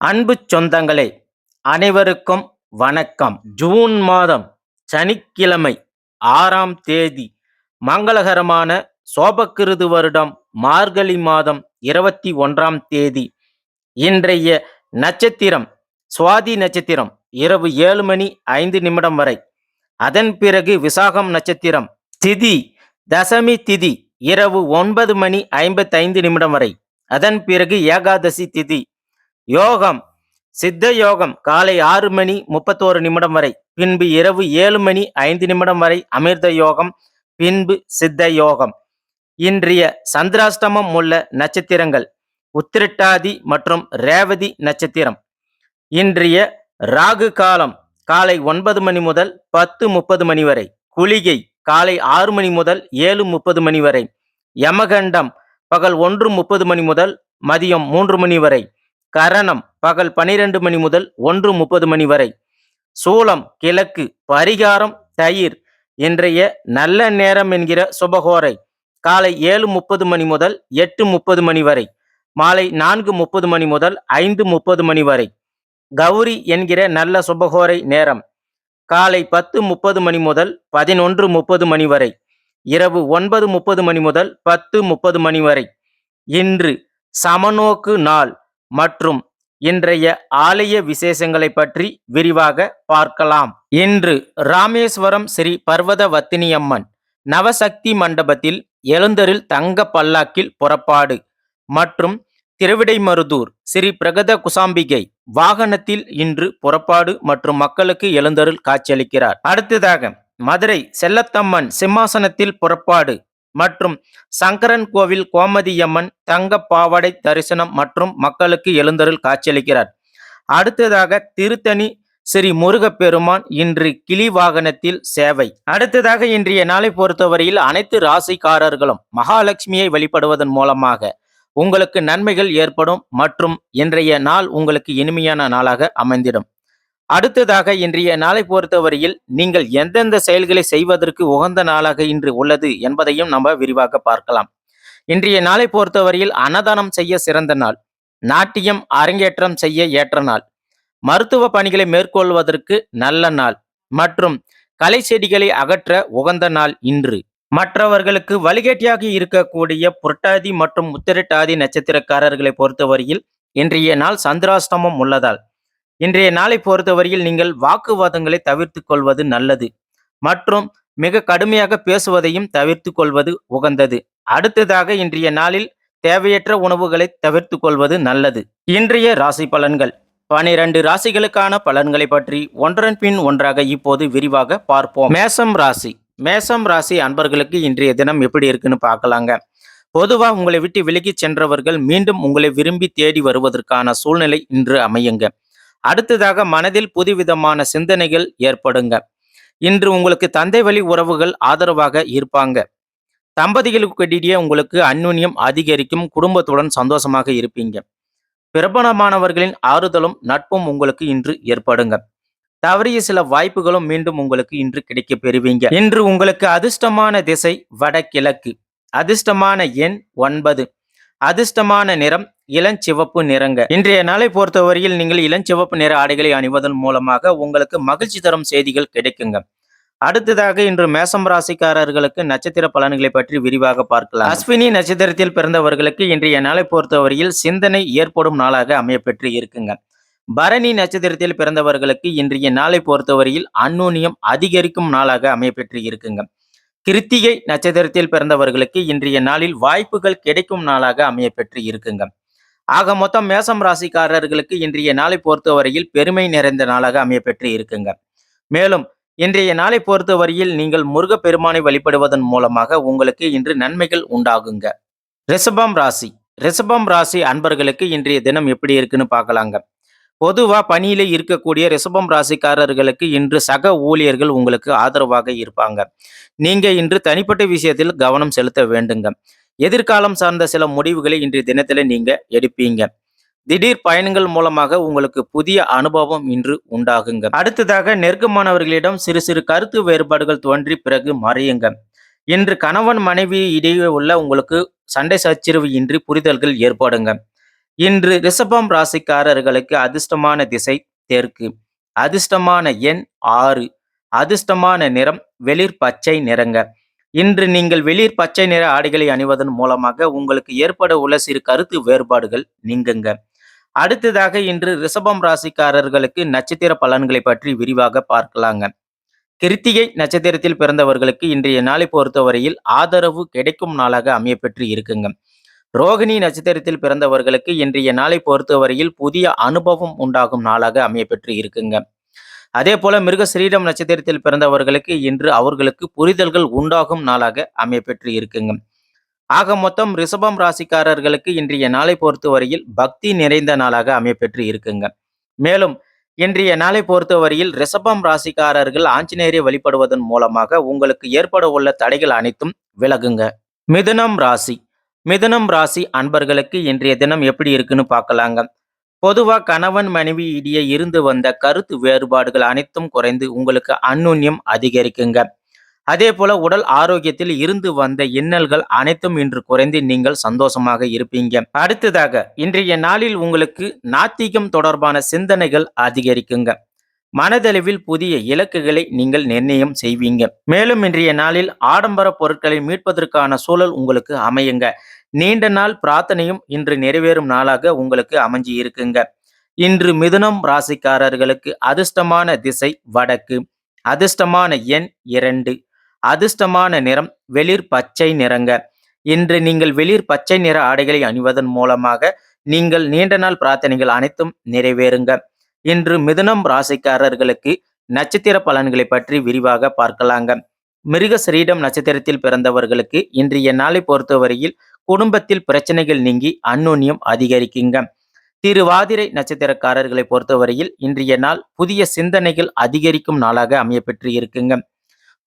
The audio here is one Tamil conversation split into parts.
அன்பு சொந்தங்களே அனைவருக்கும் வணக்கம். ஜூன் மாதம் சனிக்கிழமை ஆறாம் தேதி மங்களகரமான சோபக்கிருது வருடம் மார்கழி மாதம் இருபத்தி ஒன்றாம் தேதி. இன்றைய நட்சத்திரம் சுவாதி நட்சத்திரம் இரவு ஏழு மணி ஐந்து நிமிடம் வரை. அதன் பிறகு விசாகம் நட்சத்திரம் திதி தசமி திதி இரவு ஒன்பது மணி ஐம்பத்தைந்து நிமிடம் வரை. அதன் பிறகு ஏகாதசி திதி யோகம். சித்த யோகம். காலை ஆறு மணி முப்பத்தோரு நிமிடம் வரை. பின்பு இரவு ஏழு மணி ஐந்து நிமிடம் வரை அமிர்த யோகம். பின்பு சித்த யோகம். இன்றைய சந்திராஷ்டமம் உள்ள நட்சத்திரங்கள். உத்திரட்டாதி மற்றும் ரேவதி நட்சத்திரம். இன்றைய ராகு காலம். காலை ஒன்பது மணி முதல் பத்து முப்பது மணி வரை. குளிகை. காலை ஆறு மணி முதல் ஏழு முப்பது மணி வரை. யமகண்டம். பகல் ஒன்று முப்பது மணி முதல் மதியம் மூன்று மணி வரை. கரணம் பகல் பனிரெண்டு மணி முதல் ஒன்று முப்பது மணி வரை. சூலம் கிழக்கு பரிகாரம் தயிர் இன்றைய நல்ல நேரம் என்கிற சுபகோரை காலை ஏழு முப்பது மணி முதல் எட்டு முப்பது மணி வரை மாலை நான்கு முப்பது மணி முதல் ஐந்து முப்பது மணி வரை. கௌரி என்கிற நல்ல சுபகோரை நேரம் காலை பத்து முப்பது மணி முதல் பதினொன்று முப்பது மணி வரை இரவு ஒன்பது முப்பது மணி முதல் பத்து முப்பது மணி வரை. இன்று சமநோக்கு நாள் மற்றும் இன்றைய ஆலய விசேஷங்களை பற்றி விரிவாக பார்க்கலாம். இன்று ராமேஸ்வரம் ஸ்ரீ பர்வத அம்மன் நவசக்தி மண்டபத்தில் எழுந்தரில் தங்க பல்லாக்கில் புறப்பாடு மற்றும் திருவிடைமருதூர் ஸ்ரீ பிரகத குசாம்பிகை வாகனத்தில் இன்று புறப்பாடு மற்றும் மக்களுக்கு எழுந்தருள் காட்சியளிக்கிறார். அடுத்ததாக மதுரை செல்லத்தம்மன் சிம்மாசனத்தில் புறப்பாடு மற்றும் சங்கரன் கோவில் கோமதியம்மன் தங்கப்பாவாடை தரிசனம் மற்றும் மக்களுக்கு எழுந்தருள் காட்சியளிக்கிறார். அடுத்ததாக திருத்தணி ஸ்ரீ முருகப்பெருமான் இன்று கிளி வாகனத்தில் சேவை. அடுத்ததாக இன்றைய நாளை பொறுத்தவரையில் அனைத்து ராசிக்காரர்களும் மகாலட்சுமியை வழிபடுவதன் மூலமாக உங்களுக்கு நன்மைகள் ஏற்படும் மற்றும் இன்றைய நாள் உங்களுக்கு இனிமையான நாளாக அமைந்திடும். அடுத்ததாக இன்றைய நாளை பொறுத்தவரையில் நீங்கள் எந்தெந்த செயல்களை செய்வதற்கு உகந்த நாளாக இன்று உள்ளது என்பதையும் நம்ம விரிவாக பார்க்கலாம். இன்றைய நாளை பொறுத்தவரையில் அன்னதானம் செய்ய சிறந்த நாள் நாட்டியம் அரங்கேற்றம் செய்ய ஏற்ற நாள் மருத்துவ பணிகளை மேற்கொள்வதற்கு நல்ல நாள் மற்றும் கலை செடிகளை அகற்ற உகந்த நாள் இன்று. மற்றவர்களுக்கு வழிகேட்டியாக இருக்கக்கூடிய புரட்டாதி மற்றும் உத்திரட்டாதி நட்சத்திரக்காரர்களை பொறுத்தவரையில் இன்றைய நாள் சந்திராஷ்டமம் உள்ளதால் இன்றைய நாளை பொறுத்தவரையில் நீங்கள் வாக்குவாதங்களை தவிர்த்து கொள்வது நல்லது மற்றும் மிக கடுமையாக பேசுவதையும் தவிர்த்து கொள்வது உகந்தது. அடுத்ததாக இன்றைய நாளில் தேவையற்ற உணவுகளை தவிர்த்து கொள்வது நல்லது. இன்றைய ராசி பலன்கள். பனிரெண்டு ராசிகளுக்கான பலன்களை பற்றி ஒன்றன் பின் ஒன்றாக இப்போது விரிவாக பார்ப்போம். மேசம் ராசி. மேசம் ராசி அன்பர்களுக்கு இன்றைய தினம் எப்படி இருக்குன்னு பார்க்கலாங்க. பொதுவாக உங்களை விட்டு விலகி சென்றவர்கள் மீண்டும் உங்களை விரும்பி தேடி வருவதற்கான சூழ்நிலை இன்று அமையுங்க. அடுத்ததாக மனதில் புதுவிதமான சிந்தனைகள் ஏற்படுங்க. இன்று உங்களுக்கு தந்தை வழி உறவுகள் ஆதரவாக இருப்பாங்க. தம்பதிகளுக்கு இடையே உங்களுக்கு அந்யுன்யம் அதிகரிக்கும் குடும்பத்துடன் சந்தோஷமாக இருப்பீங்க. பிரபலமானவர்களின் ஆறுதலும் நட்பும் உங்களுக்கு இன்று ஏற்படுங்க. தவறிய சில வாய்ப்புகளும் மீண்டும் உங்களுக்கு இன்று கிடைக்க பெறுவீங்க. இன்று உங்களுக்கு அதிர்ஷ்டமான திசை வடகிழக்கு. அதிர்ஷ்டமான எண் ஒன்பது. அதிர்ஷ்டமான நிறம் இளஞ்சிவப்பு நிறங்க. இன்றைய நாளை பொறுத்தவரையில் நீங்கள் இளஞ்சிவப்பு நிற ஆடைகளை அணிவதன் மூலமாக உங்களுக்கு மகிழ்ச்சி தரும் செய்திகள் கிடைக்குங்க. அடுத்ததாக இன்று மேசம் ராசிக்காரர்களுக்கு நட்சத்திர பலன்களை பற்றி விரிவாக பார்க்கலாம். அஸ்வினி நட்சத்திரத்தில் பிறந்தவர்களுக்கு இன்றைய நாளை பொறுத்தவரையில் சிந்தனை ஏற்படும் நாளாக அமையப்பெற்று இருக்குங்க. பரணி நட்சத்திரத்தில் பிறந்தவர்களுக்கு இன்றைய நாளை பொறுத்தவரையில் அந்நுண்ணியம் அதிகரிக்கும் நாளாக அமையப்பெற்று இருக்குங்க. கிருத்திகை நட்சத்திரத்தில் பிறந்தவர்களுக்கு இன்றைய நாளில் வாய்ப்புகள் கிடைக்கும் நாளாக அமையப்பெற்று இருக்குங்க. ஆக மொத்தம் மேசம் ராசிக்காரர்களுக்கு இன்றைய நாளை பொறுத்தவரையில் பெருமை நிறைந்த நாளாக அமையப்பெற்று இருக்குங்க. மேலும் இன்றைய நாளை பொறுத்தவரையில் நீங்கள் முருகப்பெருமானை வழிபடுவதன் மூலமாக உங்களுக்கு இன்று நன்மைகள் உண்டாகுங்க. ரிஷபம் ராசி. ரிஷபம் ராசி அன்பர்களுக்கு இன்றைய தினம் எப்படி இருக்குன்னு பார்க்கலாங்க. பொதுவாக பணியில் இருக்கக்கூடிய ரிஷபம் ராசிக்காரர்களுக்கு இன்று சக ஊழியர்கள் உங்களுக்கு ஆதரவாக இருப்பாங்க. நீங்கள் இன்று தனிப்பட்ட விஷயத்தில் கவனம் செலுத்த வேண்டுங்க. எதிர்காலம் சார்ந்த சில முடிவுகளை இன்றைய தினத்தில் நீங்க எடுப்பீங்க. திடீர் பயணங்கள் மூலமாக உங்களுக்கு புதிய அனுபவம் இன்று உண்டாகுங்க. அடுத்ததாக நெருக்கமானவர்களிடம் சிறு சிறு கருத்து வேறுபாடுகள் தோன்றி பிறகு மறையுங்க. இன்று கணவன் மனைவி இடையே உள்ள உங்களுக்கு சண்டை சச்சரவு இன்றி புரிதல்கள் ஏற்படுங்க. இன்று ரிஷபம் ராசிக்காரர்களுக்கு அதிர்ஷ்டமான திசை தெற்கு. அதிர்ஷ்டமான எண் ஆறு. அதிர்ஷ்டமான நிறம் வெளிர் பச்சை நிறங்க. இன்று நீங்கள் வெளிர் பச்சை நிற ஆடைகளை அணிவதன் மூலமாக உங்களுக்கு ஏற்பட உள்ள சிறு கருத்து வேறுபாடுகள் நீங்குங்க. அடுத்ததாக இன்று ரிஷபம் ராசிக்காரர்களுக்கு நட்சத்திர பலன்களை பற்றி விரிவாக பார்க்கலாங்க. கிருத்திகை நட்சத்திரத்தில் பிறந்தவர்களுக்கு இன்றைய நாளை பொறுத்தவரையில் ஆதரவு கிடைக்கும் நாளாக அமையப்பெற்று இருக்குங்க. ரோகிணி நட்சத்திரத்தில் பிறந்தவர்களுக்கு இன்றைய நாளை பொறுத்தவரையில் புதிய அனுபவம் உண்டாகும் நாளாக அமையப்பெற்று இருக்குங்க. அதே போல மிருக ஸ்ரீடம் நட்சத்திரத்தில் பிறந்தவர்களுக்கு இன்று அவர்களுக்கு புரிதல்கள் உண்டாகும் நாளாக அமையப்பெற்று இருக்குங்க. ஆக மொத்தம் ரிஷபம் ராசிக்காரர்களுக்கு இன்றைய நாளை பொறுத்தவரையில் பக்தி நிறைந்த நாளாக அமையப்பெற்று இருக்குங்க. மேலும் இன்றைய நாளை பொறுத்தவரையில் ரிஷபம் ராசிக்காரர்கள் ஆஞ்சநேயரை வழிபடுவதன் மூலமாக உங்களுக்கு ஏற்பட உள்ள தடைகள் அனைத்தும் விலகுங்க. மிதுனம் ராசி. மிதுனம் ராசி அன்பர்களுக்கு இன்றைய தினம் எப்படி இருக்குன்னு பார்க்கலாங்க. பொதுவா கணவன் மனைவி இடையே இருந்து வந்த கருத்து வேறுபாடுகள் அனைத்தும் குறைந்து உங்களுக்கு அந்யுன்யம் அதிகரிக்குங்க. அதே போல உடல் ஆரோக்கியத்தில் இருந்து வந்த இன்னல்கள் அனைத்தும் இன்று குறைந்து நீங்கள் சந்தோஷமாக இருப்பீங்க. அடுத்ததாக இன்றைய நாளில் உங்களுக்கு நாத்திகம் தொடர்பான சிந்தனைகள் அதிகரிக்குங்க. மனதளவில் புதிய இலக்குகளை நீங்கள் நிர்ணயம் செய்வீங்க. மேலும் இன்றைய நாளில் ஆடம்பர பொருட்களை மீட்பதற்கான சூழல் உங்களுக்கு அமையுங்க. நீண்ட நாள் பிரார்த்தனையும் இன்று நிறைவேறும் நாளாக உங்களுக்கு அமைஞ்சு இருக்குங்க. இன்று மிதுனம் ராசிக்காரர்களுக்கு அதிர்ஷ்டமான திசை வடக்கு. அதிர்ஷ்டமான எண் இரண்டு. அதிர்ஷ்டமான நிறம் வெளிர் பச்சை நிறங்க. இன்று நீங்கள் வெளிர் பச்சை நிற ஆடைகளை அணிவதன் மூலமாக நீங்கள் நீண்ட நாள் பிரார்த்தனைகள் அனைத்தும் நிறைவேறுங்க. இன்று மிதுனம் ராசிக்காரர்களுக்கு நட்சத்திர பலன்களை பற்றி விரிவாக பார்க்கலாங்க. மிருக சரீடம் நட்சத்திரத்தில் பிறந்தவர்களுக்கு இன்றைய நாளை பொறுத்தவரையில் குடும்பத்தில் பிரச்சனைகள் நீங்கி அந்நுண்ணியம் அதிகரிக்குங்க. திருவாதிரை நட்சத்திரக்காரர்களை பொறுத்தவரையில் இன்றைய நாள் புதிய சிந்தனைகள் அதிகரிக்கும் நாளாக அமையப்பெற்று இருக்குங்க.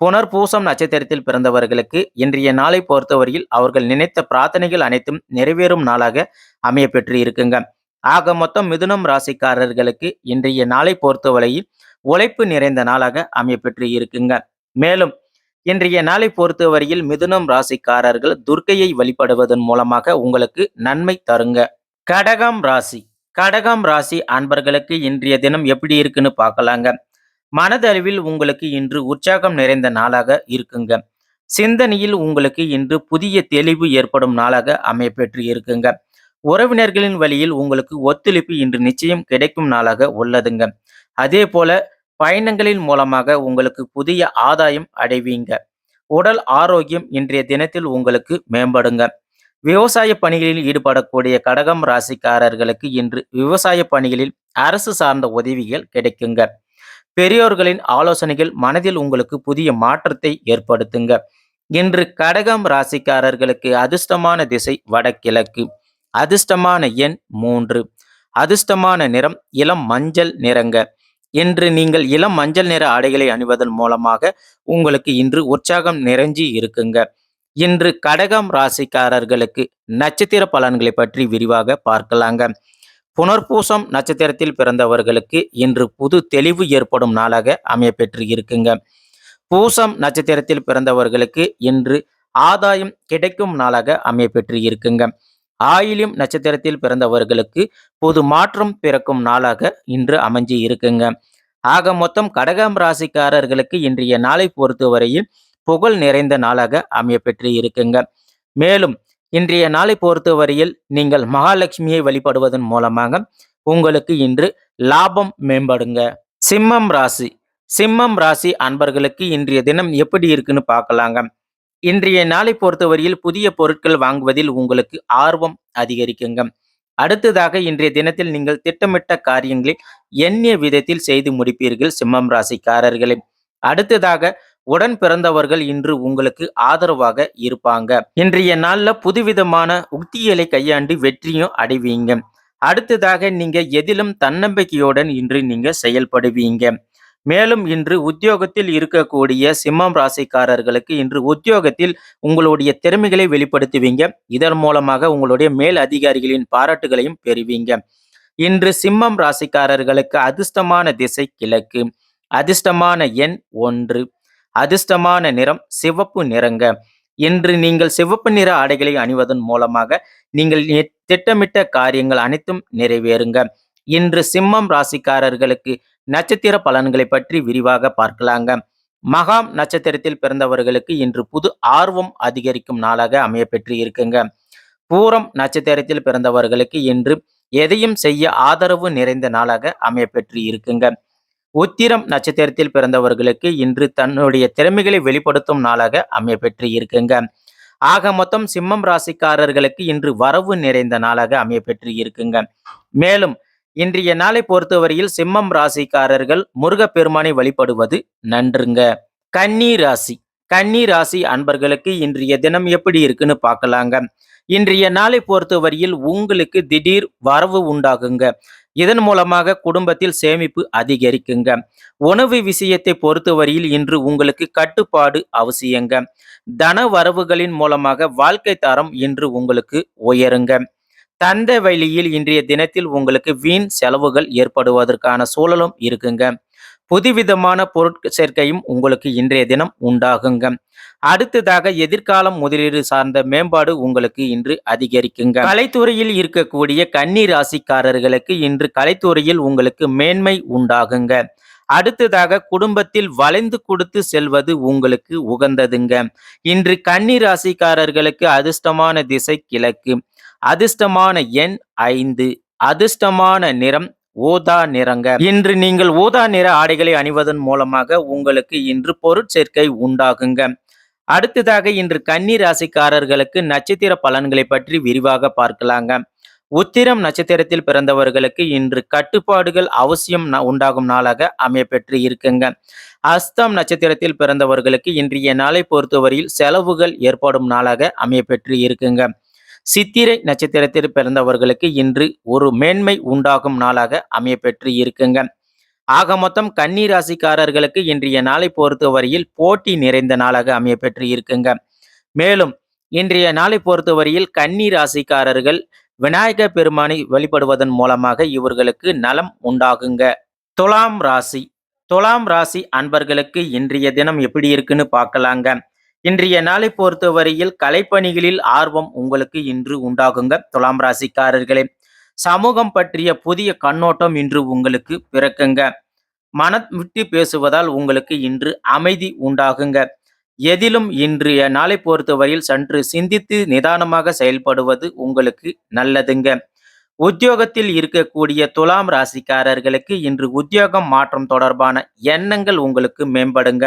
புனர்பூசம் நட்சத்திரத்தில் பிறந்தவர்களுக்கு இன்றைய நாளை பொறுத்தவரையில் அவர்கள் நினைத்த பிரார்த்தனைகள் அனைத்தும் நிறைவேறும் நாளாக அமையப்பெற்று இருக்குங்க. ஆக மொத்தம் மிதுனம் ராசிக்காரர்களுக்கு இன்றைய நாளை பொறுத்தவரையில் உழைப்பு நிறைந்த நாளாக அமையப்பெற்று இருக்குங்க. மேலும் இன்றைய நாளை பொறுத்தவரையில் மிதுனம் ராசிக்காரர்கள் துர்க்கையை வழிபடுவதன் மூலமாக உங்களுக்கு நன்மை தருங்க. கடகம் ராசி. கடகம் ராசி அன்பர்களுக்கு இன்றைய தினம் எப்படி இருக்குன்னு பார்க்கலாங்க. மனதளவில் உங்களுக்கு இன்று உற்சாகம் நிறைந்த நாளாக இருக்குங்க. சிந்தனையில் உங்களுக்கு இன்று புதிய தெளிவு ஏற்படும் நாளாக அமையப்பெற்று இருக்குங்க. உறவினர்களின் வழியில் உங்களுக்கு ஒத்துழைப்பு இன்று நிச்சயம் கிடைக்கும் நாளாக உள்ளதுங்க. அதே போல பயணங்களின் மூலமாக உங்களுக்கு புதிய ஆதாயம் அடைவீங்க. உடல் ஆரோக்கியம் இன்றைய தினத்தில் உங்களுக்கு மேம்படுங்க. விவசாய பணிகளில் ஈடுபடக்கூடிய கடகம் ராசிக்காரர்களுக்கு இன்று விவசாய பணிகளில் அரசு சார்ந்த உதவிகள் கிடைக்குங்க. பெரியோர்களின் ஆலோசனைகள் மனதில் உங்களுக்கு புதிய மாற்றத்தை ஏற்படுத்துங்க. இன்று கடகம் ராசிக்காரர்களுக்கு அதிர்ஷ்டமான திசை வடகிழக்கு. அதிர்ஷ்டமான எண் மூன்று. அதிர்ஷ்டமான நிறம் இளம் மஞ்சள் நிறங்க. இன்று நீங்கள் இளம் மஞ்சள் நிற ஆடைகளை அணிவதன் மூலமாக உங்களுக்கு இன்று உற்சாகம் நிறைஞ்சி இருக்குங்க. இன்று கடகம் ராசிக்காரர்களுக்கு நட்சத்திர பலன்களை பற்றி விரிவாக பார்க்கலாங்க. புனர்பூசம் நட்சத்திரத்தில் பிறந்தவர்களுக்கு இன்று புது தெளிவு ஏற்படும் நாளாக அமையப்பெற்று இருக்குங்க. பூசம் நட்சத்திரத்தில் பிறந்தவர்களுக்கு இன்று ஆதாயம் கிடைக்கும் நாளாக அமையப்பெற்று இருக்குங்க. ஆயிலியம் நட்சத்திரத்தில் பிறந்தவர்களுக்கு பொது மாற்றம் பிறக்கும் நாளாக இன்று அமைஞ்சு இருக்குங்க. ஆக மொத்தம் கடகம் ராசிக்காரர்களுக்கு இன்றைய நாளை பொறுத்தவரையில் புகழ் நிறைந்த நாளாக அமையப்பெற்று இருக்குங்க. மேலும் இன்றைய நாளை பொறுத்தவரையில் நீங்கள் மகாலட்சுமியை வழிபடுவதன் மூலமாக உங்களுக்கு இன்று லாபம் மேம்படுங்க. சிம்மம் ராசி. சிம்மம் ராசி அன்பர்களுக்கு இன்றைய தினம் எப்படி இருக்குன்னு பார்க்கலாங்க. இன்றைய நாளை பொறுத்தவரையில் புதிய பொருட்கள் வாங்குவதில் உங்களுக்கு ஆர்வம் அதிகரிக்குங்க. அடுத்ததாக இன்றைய தினத்தில் நீங்கள் திட்டமிட்ட காரியங்களை எண்ணிய விதத்தில் செய்து முடிப்பீர்கள் சிம்மம் ராசிக்காரர்களே. அடுத்ததாக உடன் பிறந்தவர்கள் இன்று உங்களுக்கு ஆதரவாக இருப்பாங்க. இன்றைய நாள்ல புதுவிதமான உக்திகளை கையாண்டு வெற்றியும் அடைவீங்க. அடுத்ததாக நீங்க எதிலும் தன்னம்பிக்கையுடன் இன்று நீங்க செயல்படுவீங்க. மேலும் இன்று உத்தியோகத்தில் இருக்கக்கூடிய சிம்மம் ராசிக்காரர்களுக்கு இன்று உத்தியோகத்தில் உங்களுடைய திறமைகளை வெளிப்படுத்துவீங்க. இதன் மூலமாக உங்களுடைய மேல் அதிகாரிகளின் பாராட்டுகளையும் பெறுவீங்க. இன்று சிம்மம் ராசிக்காரர்களுக்கு அதிர்ஷ்டமான திசை கிழக்கு. அதிர்ஷ்டமான எண் ஒன்று. அதிர்ஷ்டமான நிறம் சிவப்பு நிறங்க. இன்று நீங்கள் சிவப்பு நிற ஆடைகளை அணிவதன் மூலமாக நீங்கள் திட்டமிட்ட காரியங்கள் அனைத்தும் நிறைவேறுங்க. இன்று சிம்மம் ராசிக்காரர்களுக்கு நட்சத்திர பலன்களை பற்றி விரிவாக பார்க்கலாங்க. மகாம் நட்சத்திரத்தில் பிறந்தவர்களுக்கு இன்று புது ஆர்வம் அதிகரிக்கும் நாளாக அமையப்பெற்று இருக்குங்க. பூரம் நட்சத்திரத்தில் பிறந்தவர்களுக்கு இன்று எதையும் செய்ய ஆதரவு நிறைந்த நாளாக அமையப்பெற்று இருக்குங்க. உத்திரம் நட்சத்திரத்தில் பிறந்தவர்களுக்கு இன்று தன்னுடைய திறமைகளை வெளிப்படுத்தும் நாளாக அமையப்பெற்று இருக்குங்க. ஆக மொத்தம் சிம்மம் ராசிக்காரர்களுக்கு இன்று வரவு நிறைந்த நாளாக அமையப்பெற்று இருக்குங்க. மேலும் இன்றைய நாளை பொறுத்தவரையில் சிம்மம் ராசிக்காரர்கள் முருகப்பெருமானை வழிபடுவது நன்றுங்க. கன்னி ராசி. கன்னி ராசி அன்பர்களுக்கு இன்றைய தினம் எப்படி இருக்குன்னு பார்க்கலாங்க. இன்றைய நாளை பொறுத்தவரையில் உங்களுக்கு திடீர் வரவு உண்டாகுங்க. இதன் மூலமாக குடும்பத்தில் சேமிப்பு அதிகரிக்குங்க. உணவு விஷயத்தை பொறுத்தவரையில் இன்று உங்களுக்கு கட்டுப்பாடு அவசியங்க. தன வரவுகளின் மூலமாக வாழ்க்கை தரம் இன்று உங்களுக்கு உயருங்க. தந்த வழியில் இன்றைய தினத்தில் உங்களுக்கு வீண் செலவுகள் ஏற்படுவதற்கான சூழலும் இருக்குங்க. புதுவிதமான பொருட்கள் சேர்க்கையும் உங்களுக்கு இன்றைய தினம் உண்டாகுங்க. அடுத்ததாக எதிர்காலம் முதலீடு சார்ந்த மேம்பாடு உங்களுக்கு இன்று அதிகரிக்குங்க. கலைத்துறையில் இருக்கக்கூடிய கன்னி ராசிக்காரர்களுக்கு இன்று கலைத்துறையில் உங்களுக்கு மேன்மை உண்டாகுங்க. அடுத்ததாக குடும்பத்தில் வளைந்து கொடுத்து செல்வது உங்களுக்கு உகந்ததுங்க. இன்று கன்னி ராசிக்காரர்களுக்கு அதிர்ஷ்டமான திசை கிழக்கு. அதிர்ஷ்டமான எண் ஐந்து. அதிர்ஷ்டமான நிறம் ஊதா நிறங்க. இன்று நீங்கள் ஊதா நிற ஆடைகளை அணிவதன் மூலமாக உங்களுக்கு இன்று பொருட்சேர்க்கை உண்டாகுங்க. அடுத்ததாக இன்று கன்னி ராசிக்காரர்களுக்கு நட்சத்திர பலன்களை பற்றி விரிவாக பார்க்கலாங்க. உத்திரம் நட்சத்திரத்தில் பிறந்தவர்களுக்கு இன்று கட்டுப்பாடுகள் அவசியம் உண்டாகும் நாளாக அமையப்பெற்று இருக்குங்க. அஸ்தம் நட்சத்திரத்தில் பிறந்தவர்களுக்கு இன்றைய நாளை பொறுத்தவரையில் செலவுகள் ஏற்படும் நாளாக அமையப்பெற்று இருக்குங்க. சித்திரை நட்சத்திரத்தில் பிறந்தவர்களுக்கு இன்று ஒரு மேன்மை உண்டாகும் நாளாக அமையப்பெற்று இருக்குங்க. ஆக மொத்தம் கன்னி ராசிக்காரர்களுக்கு இன்றைய நாளை பொறுத்தவரையில் போட்டி நிறைந்த நாளாக அமையப்பெற்று இருக்குங்க. மேலும் இன்றைய நாளை பொறுத்தவரையில் கன்னி ராசிக்காரர்கள் விநாயக பெருமானை வழிபடுவதன் மூலமாக இவர்களுக்கு நலம் உண்டாகுங்க. துலாம் ராசி. துலாம் ராசி அன்பர்களுக்கு இன்றைய தினம் எப்படி இருக்குன்னு பார்க்கலாங்க. இன்றைய நாளை பொறுத்தவரையில் கலைப்பணிகளில் ஆர்வம் உங்களுக்கு இன்று உண்டாகுங்க துலாம் ராசிக்காரர்களே சமூகம் பற்றிய புதிய கண்ணோட்டம் இன்று உங்களுக்கு பிறக்குங்க. மனம் விட்டு பேசுவதால் உங்களுக்கு இன்று அமைதி உண்டாகுங்க. எதிலும் இன்றைய நாளை பொறுத்தவரையில் சற்று சிந்தித்து நிதானமாக செயல்படுவது உங்களுக்கு நல்லதுங்க. உத்தியோகத்தில் இருக்கக்கூடிய துலாம் ராசிக்காரர்களுக்கு இன்று உத்தியோகம் மாற்றம் தொடர்பான எண்ணங்கள் உங்களுக்கு மேம்படுங்க.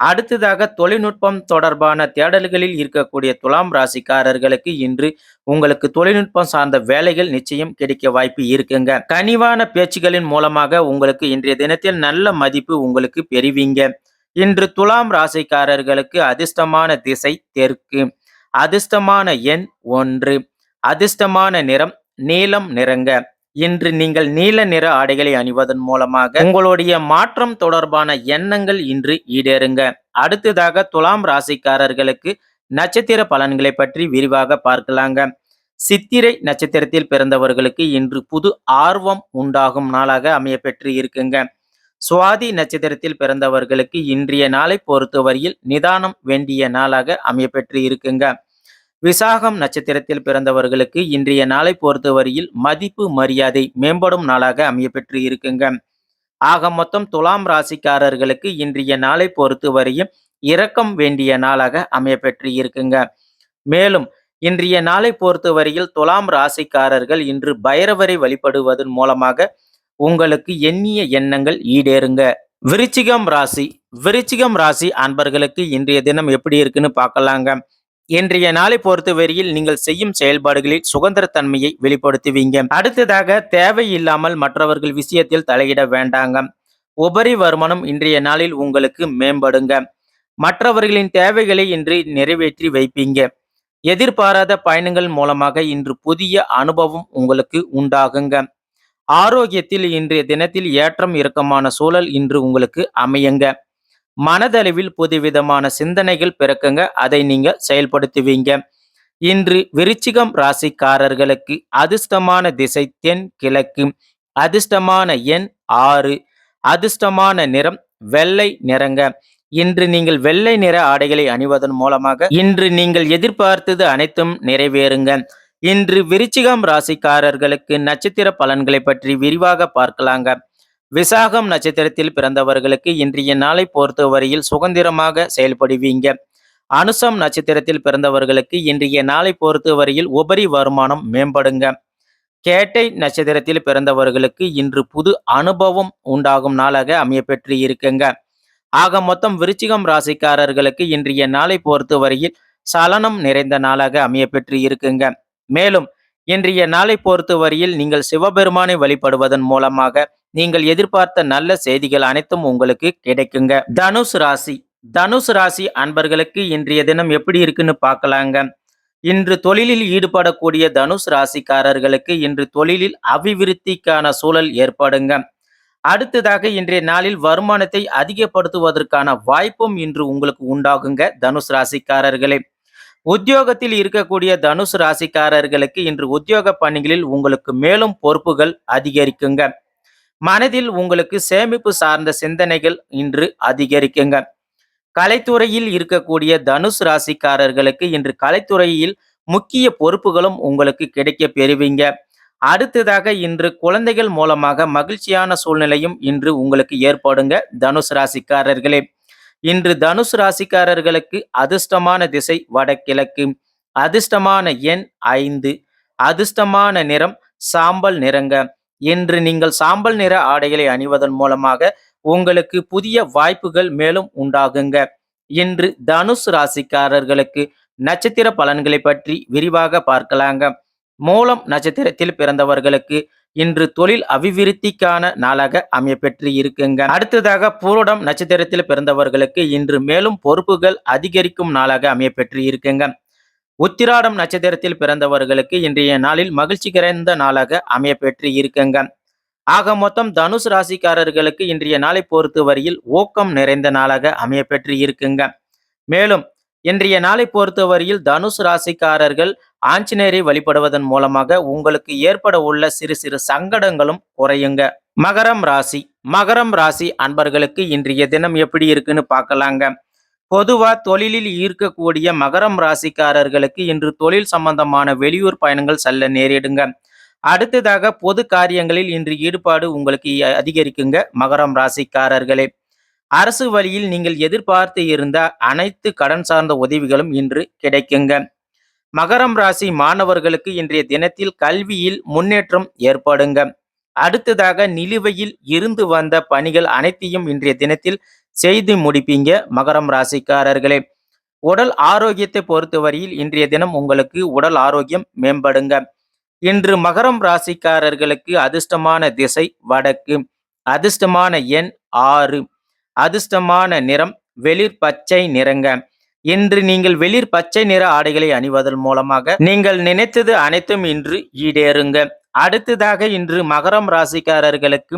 அடுத்ததாக தொழில்நுட்பம் தொடர்பான தேடல்களில் இருக்கக்கூடிய துலாம் ராசிக்காரர்களுக்கு இன்று உங்களுக்கு தொழில்நுட்பம் சார்ந்த வேலைகள் நிச்சயம் கிடைக்க வாய்ப்பு இருக்குங்க. கனிவான பேச்சுகளின் மூலமாக உங்களுக்கு இன்றைய தினத்தில் நல்ல மதிப்பு உங்களுக்கு பெறுவீங்க. இன்று துலாம் ராசிக்காரர்களுக்கு அதிர்ஷ்டமான திசை தெற்கு. அதிர்ஷ்டமான எண் ஒன்று. அதிர்ஷ்டமான நிறம் நீலம் நிறங்க. இன்று நீங்கள் நீல நிற ஆடைகளை அணிவதன் மூலமாக உங்களுடைய மாற்றம் தொடர்பான எண்ணங்கள் இன்று ஈடேறுங்க. அடுத்ததாக துலாம் ராசிக்காரர்களுக்கு நட்சத்திர பலன்களை பற்றி விரிவாக பார்க்கலாங்க. சித்திரை நட்சத்திரத்தில் பிறந்தவர்களுக்கு இன்று புது ஆர்வம் உண்டாகும் நாளாக அமையப்பெற்று இருக்குங்க. சுவாதி நட்சத்திரத்தில் பிறந்தவர்களுக்கு இன்றைய நாளை பொறுத்தவரையில் நிதானம் வேண்டிய நாளாக அமையப்பெற்று இருக்குங்க. விசாகம் நட்சத்திரத்தில் பிறந்தவர்களுக்கு இன்றைய நாளை பொறுத்தவரையில் மதிப்பு மரியாதை மேம்படும் நாளாக அமையப்பெற்று இருக்குங்க. ஆக மொத்தம் துலாம் ராசிக்காரர்களுக்கு இன்றைய நாளை பொறுத்தவரையும் இரக்கம் வேண்டிய நாளாக அமையப்பெற்று இருக்குங்க. மேலும் இன்றைய நாளை பொறுத்தவரையில் துலாம் ராசிக்காரர்கள் இன்று பைரவரை வழிபடுவதன் மூலமாக உங்களுக்கு எண்ணிய எண்ணங்கள் ஈடேறுங்க. விருச்சிகம் ராசி விருச்சிகம் ராசி அன்பர்களுக்கு இன்றைய தினம் எப்படி இருக்குன்னு பார்க்கலாங்க. இன்றைய நாளை பொறுத்தவரையில் நீங்கள் செய்யும் செயல்பாடுகளில் சுதந்திரத்தன்மையை வெளிப்படுத்துவீங்க. அடுத்ததாக தேவையில்லாமல் மற்றவர்கள் விஷயத்தில் தலையிட வேண்டாங்க. உபரி வருமானம் இன்றைய நாளில் உங்களுக்கு மேம்படுங்க. மற்றவர்களின் தேவைகளை இன்று நிறைவேற்றி வைப்பீங்க. எதிர்பாராத பயணங்கள் மூலமாக இன்று புதிய அனுபவம் உங்களுக்கு உண்டாகுங்க. ஆரோக்கியத்தில் இன்றைய தினத்தில் ஏற்றம் இறக்கமான சூழல் இன்று உங்களுக்கு அமையுங்க. மனதளவில் புதுவிதமான சிந்தனைகள் பிறக்குங்க. அதை நீங்க செயல்படுத்துவீங்க. இன்று விருச்சிகம் ராசிக்காரர்களுக்கு அதிர்ஷ்டமான திசை தென் கிழக்கு. அதிர்ஷ்டமான எண் ஆறு. அதிர்ஷ்டமான நிறம் வெள்ளை நிறங்க. இன்று நீங்கள் வெள்ளை நிற ஆடைகளை அணிவதன் மூலமாக இன்று நீங்கள் எதிர்பார்த்தது அனைத்தும் நிறைவேறுங்க. இன்று விருச்சிகம் ராசிக்காரர்களுக்கு நட்சத்திர பலன்களை பற்றி விரிவாக பார்க்கலாங்க. விசாகம் நட்சத்திரத்தில் பிறந்தவர்களுக்கு இன்றைய நாளை பொறுத்தவரையில் சுதந்திரமாக செயல்படுவீங்க. அனுசம் நட்சத்திரத்தில் பிறந்தவர்களுக்கு இன்றைய நாளை பொறுத்தவரையில் உபரி வருமானம் மேம்படுங்க. கேட்டை நட்சத்திரத்தில் பிறந்தவர்களுக்கு இன்று புது அனுபவம் உண்டாகும் நாளாக அமையப்பெற்று இருக்குங்க. ஆக மொத்தம் விருச்சிகம் ராசிக்காரர்களுக்கு இன்றைய நாளை பொறுத்தவரையில் சலனம் நிறைந்த நாளாக அமையப்பெற்று இருக்குங்க. மேலும் இன்றைய நாளை பொறுத்தவரையில் நீங்கள் சிவபெருமானை வழிபடுவதன் மூலமாக நீங்கள் எதிர்பார்த்த நல்ல செய்திகள் அனைத்தும் உங்களுக்கு கிடைக்குங்க. தனுஷ் ராசி. தனுஷ் ராசி அன்பர்களுக்கு இன்றைய தினம் எப்படி இருக்குன்னு பார்க்கலாங்க. இன்று தொழிலில் ஈடுபடக்கூடிய தனுஷ் ராசிக்காரர்களுக்கு இன்று தொழிலில் அபிவிருத்திக்கான சூழல் ஏற்படுங்க. அடுத்ததாக இன்றைய நாளில் வருமானத்தை அதிகப்படுத்துவதற்கான வாய்ப்பும் இன்று உங்களுக்கு உண்டாகுங்க தனுஷ் ராசிக்காரர்களே. உத்தியோகத்தில் இருக்கக்கூடிய தனுஷ் ராசிக்காரர்களுக்கு இன்று உத்தியோக பணிகளில் உங்களுக்கு மேலும் பொறுப்புகள் அதிகரிக்குங்க. மனதில் உங்களுக்கு சேமிப்பு சார்ந்த சிந்தனைகள் இன்று அதிகரிக்குங்க. கலைத்துறையில் இருக்கக்கூடிய தனுஷ் ராசிக்காரர்களுக்கு இன்று கலைத்துறையில் முக்கிய பொறுப்புகளும் உங்களுக்கு கிடைக்க பெறுவீங்க. அடுத்ததாக இன்று குழந்தைகள் மூலமாக மகிழ்ச்சியான சூழ்நிலையும் இன்று உங்களுக்கு ஏற்படுங்க தனுஷ் ராசிக்காரர்களே. இன்று தனுஷ் ராசிக்காரர்களுக்கு அதிர்ஷ்டமான திசை வடகிழக்கு. அதிர்ஷ்டமான எண் ஐந்து. அதிர்ஷ்டமான நிறம் சாம்பல் நிறங்க. இன்று நீங்கள் சாம்பல் நிற ஆடைகளை அணிவதன் மூலமாக உங்களுக்கு புதிய வாய்ப்புகள் மேலும் உண்டாகுங்க. இன்று தனுஷ் ராசிக்காரர்களுக்கு நட்சத்திர பலன்களை பற்றி விரிவாக பார்க்கலாங்க. மூலம் நட்சத்திரத்தில் பிறந்தவர்களுக்கு இன்று தொழில் அபிவிருத்திக்கான நாளாக அமையப்பெற்று இருக்குங்க. அடுத்ததாக பூரடம் நட்சத்திரத்தில் பிறந்தவர்களுக்கு இன்று மேலும் பொறுப்புகள் அதிகரிக்கும் நாளாக அமையப்பெற்று இருக்குங்க. உத்திராடம் நட்சத்திரத்தில் பிறந்தவர்களுக்கு இன்றைய நாளில் மகிழ்ச்சி கிடைந்த நாளாக அமையப்பெற்று இருக்குங்க. ஆக மொத்தம் தனுஷ் ராசிக்காரர்களுக்கு இன்றைய நாளை பொறுத்தவரையில் ஊக்கம் நிறைந்த நாளாக அமையப்பெற்று இருக்குங்க. மேலும் இன்றைய நாளை பொறுத்தவரையில் தனுஷ் ராசிக்காரர்கள் ஆஞ்சநேயரை வழிபடுவதன் மூலமாக உங்களுக்கு ஏற்பட உள்ள சிறு சிறு சங்கடங்களும் குறையுங்க. மகரம் ராசி. மகரம் ராசி அன்பர்களுக்கு இன்றைய தினம் எப்படி இருக்குன்னு பார்க்கலாங்க. பொதுவா தொழிலில் ஈர்க்கக்கூடிய மகரம் ராசிக்காரர்களுக்கு இன்று தொழில் சம்பந்தமான வெளியூர் பயணங்கள் செல்ல நேரிடுங்க. அடுத்ததாக பொது காரியங்களில் இன்று ஈடுபாடு உங்களுக்கு அதிகரிக்குங்க மகரம் ராசிக்காரர்களே. அரசு வழியில் நீங்கள் எதிர்பார்த்து இருந்த அனைத்து கடன் சார்ந்த உதவிகளும் இன்று கிடைக்குங்க. மகரம் ராசி மாணவர்களுக்கு இன்றைய தினத்தில் கல்வியில் முன்னேற்றம் ஏற்படுங்க. அடுத்ததாக நிலுவையில் இருந்து வந்த பணிகள் அனைத்தையும் இன்றைய தினத்தில் செய்து முடிப்பீங்க மகரம் ராசிக்காரர்களே. உடல் ஆரோக்கியத்தை பொறுத்தவரையில் இன்றைய தினம் உங்களுக்கு உடல் ஆரோக்கியம் மேம்படுங்க. இன்று மகரம் ராசிக்காரர்களுக்கு அதிர்ஷ்டமான திசை வடக்கு. அதிர்ஷ்டமான எண் ஆறு. அதிர்ஷ்டமான நிறம் வெளிர் பச்சை நிறங்க. இன்று நீங்கள் வெளிர் பச்சை நிற ஆடைகளை அணிவதன் மூலமாக நீங்கள் நினைத்தது அனைத்தும் இன்று ஈடேறுங்க. அடுத்ததாக இன்று மகரம் ராசிக்காரர்களுக்கு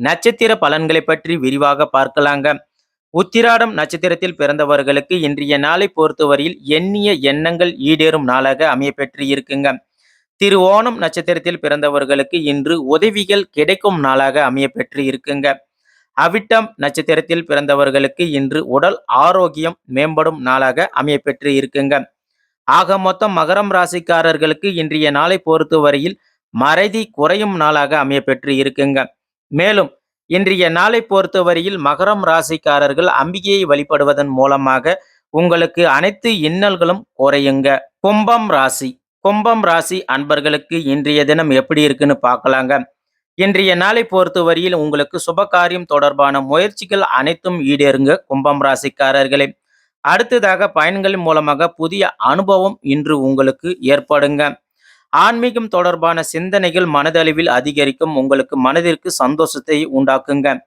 நட்சத்திர பலன்களை பற்றி விரிவாக பார்க்கலாங்க. உத்திராடம் நட்சத்திரத்தில் பிறந்தவர்களுக்கு இன்றைய நாளை பொறுத்தவரையில் எண்ணிய எண்ணங்கள் ஈடேறும் நாளாக அமையப்பெற்று இருக்குங்க திரு ஓணம் நட்சத்திரத்தில் பிறந்தவர்களுக்கு இன்று உதவிகள் கிடைக்கும் நாளாக அமையப்பெற்று இருக்குங்க அவிட்டம் நட்சத்திரத்தில் பிறந்தவர்களுக்கு இன்று உடல் ஆரோக்கியம் மேம்படும் நாளாக அமையப்பெற்று இருக்குங்க ஆக மொத்தம் மகரம் ராசிக்காரர்களுக்கு இன்றைய நாளை பொறுத்தவரையில் வரையில் மறைதி குறையும் நாளாக அமையப்பெற்று இருக்குங்க மேலும் இன்றைய நாளை பொறுத்தவரையில் மகரம் ராசிக்காரர்கள் அம்பிகையை வழிபடுவதன் மூலமாக உங்களுக்கு அனைத்து இன்னல்களும் குறையுங்க. கும்பம் ராசி. கும்பம் ராசி அன்பர்களுக்கு இன்றைய தினம் எப்படி இருக்குன்னு பார்க்கலாங்க. இன்றைய நாளை பொறுத்தவரையில் உங்களுக்கு சுபகாரியம் தொடர்பான முயற்சிகள் அனைத்தும் ஈடேறுங்க கும்பம் ராசிக்காரர்களே. அடுத்ததாக பயன்களின் மூலமாக புதிய அனுபவம் இன்று உங்களுக்கு ஏற்படுங்க. ஆன்மீகம் தொடர்பான சிந்தனைகள் மனதளவில் அதிகரிக்கும். உங்களுக்கு மனதிற்கு சந்தோஷத்தை உண்டாக்குங்க.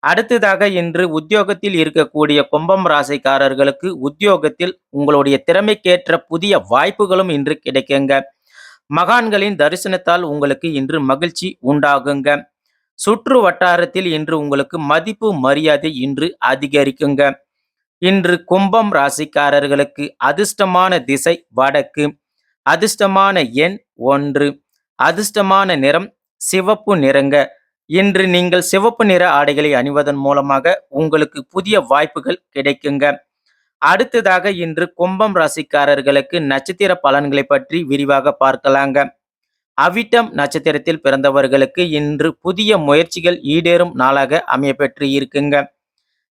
அடுத்ததாக இன்று உத்தியோகத்தில் இருக்கக்கூடிய கும்பம் ராசிக்காரர்களுக்கு உத்தியோகத்தில் உங்களுடைய திறமைக்கேற்ற புதிய வாய்ப்புகளும் இன்று கிடைக்குங்க. மகான்களின் தரிசனத்தால் உங்களுக்கு இன்று மகிழ்ச்சி உண்டாகுங்க. சுற்று வட்டாரத்தில் இன்று உங்களுக்கு மதிப்பு மரியாதை இன்று அதிகரிக்குங்க. இன்று கும்பம் ராசிக்காரர்களுக்கு அதிர்ஷ்டமான திசை வடக்கு. அதிர்ஷ்டமான எண் ஒன்று. அதிர்ஷ்டமான நிறம் சிவப்பு நிறங்க. இன்று நீங்கள் சிவப்பு நிற ஆடைகளை அணிவதன் மூலமாக உங்களுக்கு புதிய வாய்ப்புகள் கிடைக்குங்க. அடுத்ததாக இன்று கும்பம் ராசிக்காரர்களுக்கு நட்சத்திர பலன்களை பற்றி விரிவாக பார்க்கலாங்க. அவிட்டம் நட்சத்திரத்தில் பிறந்தவர்களுக்கு இன்று புதிய முயற்சிகள் ஈடேறும் நாளாக அமையப்பெற்று இருக்குங்க.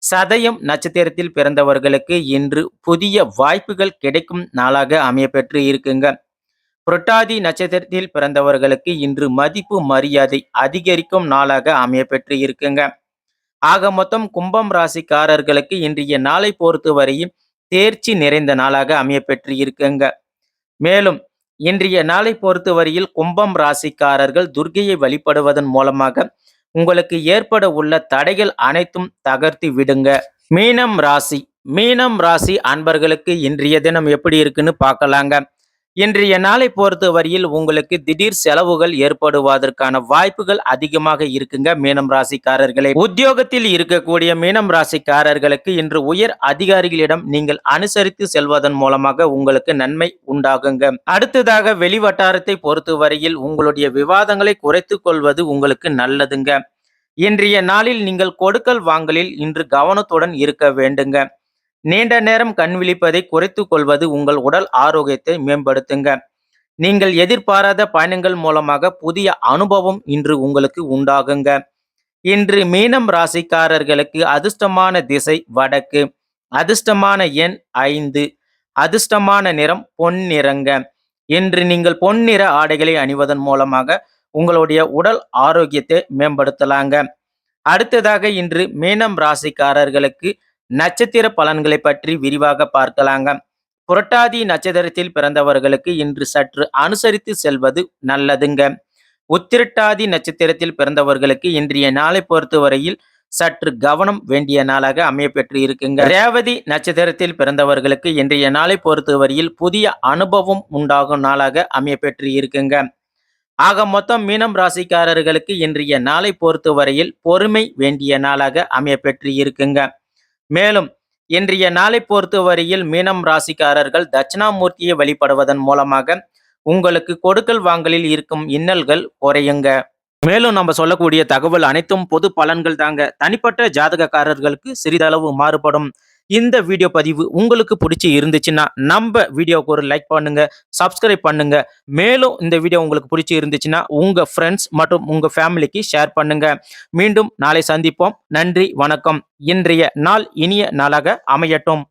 சதயம் நட்சத்திரத்தில் பிறந்தவர்களுக்கு இன்று புதிய வாய்ப்புகள் கிடைக்கும் நாளாக அமையப்பெற்று இருக்குங்க. புரட்டாதி நட்சத்திரத்தில் பிறந்தவர்களுக்கு இன்று மதிப்பு மரியாதை அதிகரிக்கும் நாளாக அமையப்பெற்று இருக்குங்க. ஆக மொத்தம் கும்பம் ராசிக்காரர்களுக்கு இன்றைய நாளை பொறுத்தவரையும் தேர்ச்சி நிறைந்த நாளாக அமையப்பெற்று இருக்குங்க. மேலும் இன்றைய நாளை பொறுத்தவரையில் கும்பம் ராசிக்காரர்கள் துர்கையை வழிபடுவதன் மூலமாக உங்களுக்கு ஏற்பட உள்ள தடைகள் அனைத்தும் தகர்த்து விடுங்க. மீனம் ராசி மீனம் ராசி அன்பர்களுக்கு இன்றைய தினம் எப்படி இருக்குன்னு பார்க்கலாங்க. இன்றைய நாளை பொறுத்தவரையில் உங்களுக்கு திடீர் செலவுகள் ஏற்படுவதற்கான வாய்ப்புகள் அதிகமாக இருக்குங்க மீனம் ராசிக்காரர்களே. உத்தியோகத்தில் இருக்கக்கூடிய மீனம் ராசிக்காரர்களுக்கு இன்று உயர் அதிகாரிகளிடம் நீங்கள் அனுசரித்து செல்வதன் மூலமாக உங்களுக்கு நன்மை உண்டாகுங்க. அடுத்ததாக வெளிவட்டாரத்தை பொறுத்தவரையில் உங்களுடைய விவாதங்களை குறைத்து கொள்வது உங்களுக்கு நல்லதுங்க. இன்றைய நாளில் நீங்கள் கொடுக்கல் வாங்கலில் இன்று கவனத்துடன் இருக்க வேண்டுங்க. நீண்ட நேரம் கண் விழிப்பதை குறைத்து கொள்வது உங்கள் உடல் ஆரோக்கியத்தை மேம்படுத்துங்க. நீங்கள் எதிர்பாராத பயணங்கள் மூலமாக புதிய அனுபவம் இன்று உங்களுக்கு உண்டாகுங்க. இன்று மீனம் ராசிக்காரர்களுக்கு அதிர்ஷ்டமான திசை வடக்கு. அதிர்ஷ்டமான எண் ஐந்து. அதிர்ஷ்டமான நிறம் பொன்னிறங்க இன்று நீங்கள் பொன்னிற ஆடைகளை அணிவதன் மூலமாக உங்களுடைய உடல் ஆரோக்கியத்தை மேம்படுத்தலாங்க. அடுத்ததாக இன்று மீனம் ராசிக்காரர்களுக்கு நட்சத்திர பலன்களை பற்றி விரிவாக பார்க்கலாங்க. புரட்டாதி நட்சத்திரத்தில் பிறந்தவர்களுக்கு இன்று சற்று அனுசரித்து செல்வது நல்லதுங்க. உத்திரட்டாதி நட்சத்திரத்தில் பிறந்தவர்களுக்கு இன்றைய நாளை பொறுத்தவரையில் சற்று கவனம் வேண்டிய நாளாக அமையப்பெற்று இருக்குங்க. ரேவதி நட்சத்திரத்தில் பிறந்தவர்களுக்கு இன்றைய நாளை பொறுத்தவரையில் புதிய அனுபவம் உண்டாகும் நாளாக அமையப்பெற்று இருக்குங்க. ஆக மொத்தம் மீனம் ராசிக்காரர்களுக்கு இன்றைய நாளை பொறுத்தவரையில் பொறுமை வேண்டிய நாளாக அமையப்பெற்று இருக்குங்க. மேலும் இன்றைய நாளை பொறுத்தவரையில் மீனம் ராசிக்காரர்கள் தட்சிணாமூர்த்தியை வழிபடுவதன் மூலமாக உங்களுக்கு கொடுக்கல் வாங்கலில் இருக்கும் இன்னல்கள் குறையுங்க. மேலும் நம்ம சொல்லக்கூடிய தகவல் அனைத்தும் பொது பலன்கள் தாங்க. தனிப்பட்ட ஜாதகக்காரர்களுக்கு சிறிதளவு மாறுபடும். இந்த வீடியோ பதிவு உங்களுக்கு பிடிச்சி இருந்துச்சுன்னா நம்ம வீடியோவுக்கு ஒரு லைக் பண்ணுங்க சப்ஸ்கிரைப் பண்ணுங்க. மேலும் இந்த வீடியோ உங்களுக்கு பிடிச்சி இருந்துச்சுன்னா உங்க ஃப்ரெண்ட்ஸ் மற்றும் உங்க ஃபேமிலிக்கு ஷேர் பண்ணுங்க. மீண்டும் நாளை சந்திப்போம். நன்றி வணக்கம். இன்றைய நாள் இனிய நாளாக அமையட்டும்.